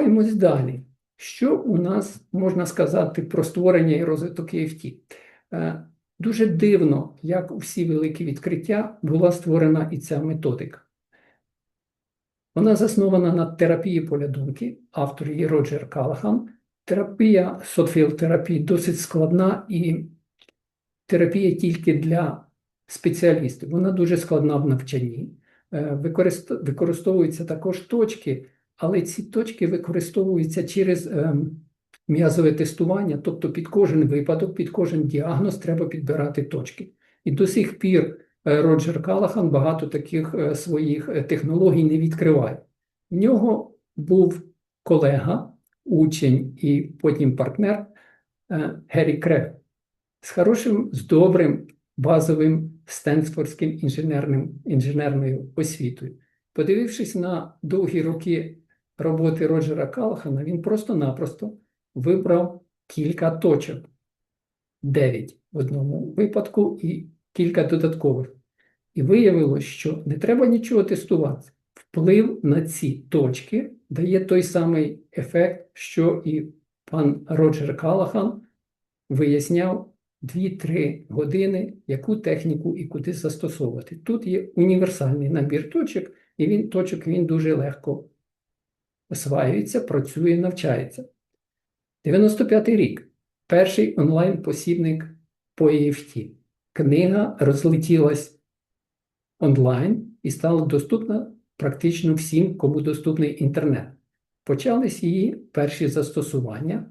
Рухаємось далі. Що у нас можна сказати про створення і розвиток EFT? Е, Дуже дивно, як усі великі відкриття була створена і ця методика. Вона заснована на терапії поля думки, автор її Роджер Калахан. Терапія сотфіл-терапії досить складна і терапія тільки для спеціалістів. Вона дуже складна в навчанні. Е, Використовуються також точки, але ці точки використовуються через ем, м'язове тестування, тобто під кожен випадок, під кожен діагноз треба підбирати точки. І до сих пір е, Роджер Калахан багато таких е, своїх е, технологій не відкриває. В нього був колега, учень і потім партнер Геррі Крев з хорошим, з добрим базовим стенфордським інженерним, інженерною освітою. Подивившись на довгі роки роботи Роджера Калахана, він просто-напросто вибрав кілька точок. Дев'ять в одному випадку і кілька додаткових. І виявилось, що не треба нічого тестувати. Вплив на ці точки дає той самий ефект, що і пан Роджер Калахан виясняв 2-3 години, яку техніку і куди застосовувати. Тут є універсальний набір точок, і він точок він дуже легко осваюється, працює, навчається. 95-й рік. Перший онлайн-посібник по EFT. Книга розлетілась онлайн і стала доступна практично всім, кому доступний інтернет. Почались її перші застосування,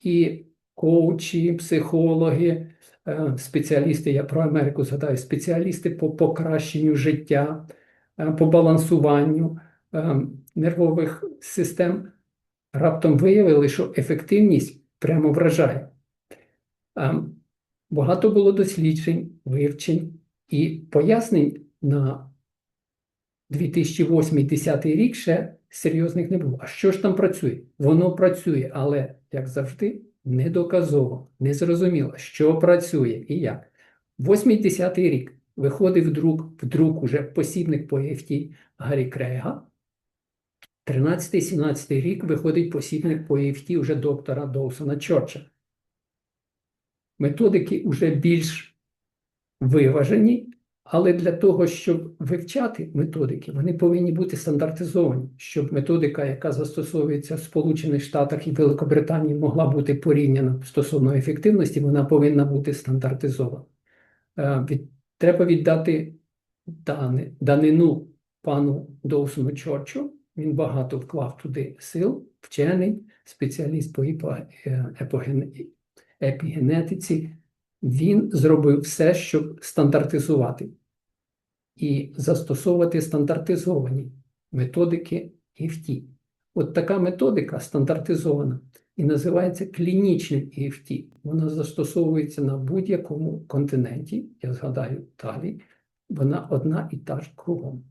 і коучі, психологи, е, спеціалісти, я про Америку згадаю, спеціалісти по покращенню життя, е, по балансуванню нервових систем раптом виявили, що ефективність прямо вражає. Багато було досліджень, вивчень і пояснень на 2008-2010 рік ще серйозних не було. А що ж там працює? Воно працює, але, як завжди, недоказово, незрозуміло, що працює і як. 8-10 рік виходив друк, в друк уже посібник по EFT Гаррі Крейга. 13-17 рік виходить посібник по EFT уже доктора Доусона Чорча. Методики вже більш виважені, але для того, щоб вивчати методики, вони повинні бути стандартизовані, щоб методика, яка застосовується в Сполучених Штатах і Великобританії, могла бути порівняна стосовно ефективності, вона повинна бути стандартизована. Е, Треба віддати дани, данину пану Доусону Чорчу. Він багато вклав туди сил, вчений, спеціаліст по е, епігенетиці. Він зробив все, щоб стандартизувати і застосовувати стандартизовані методики EFT. От така методика стандартизована і називається клінічним EFT. Вона застосовується на будь-якому континенті. Я згадаю далі, вона одна і та ж кругом.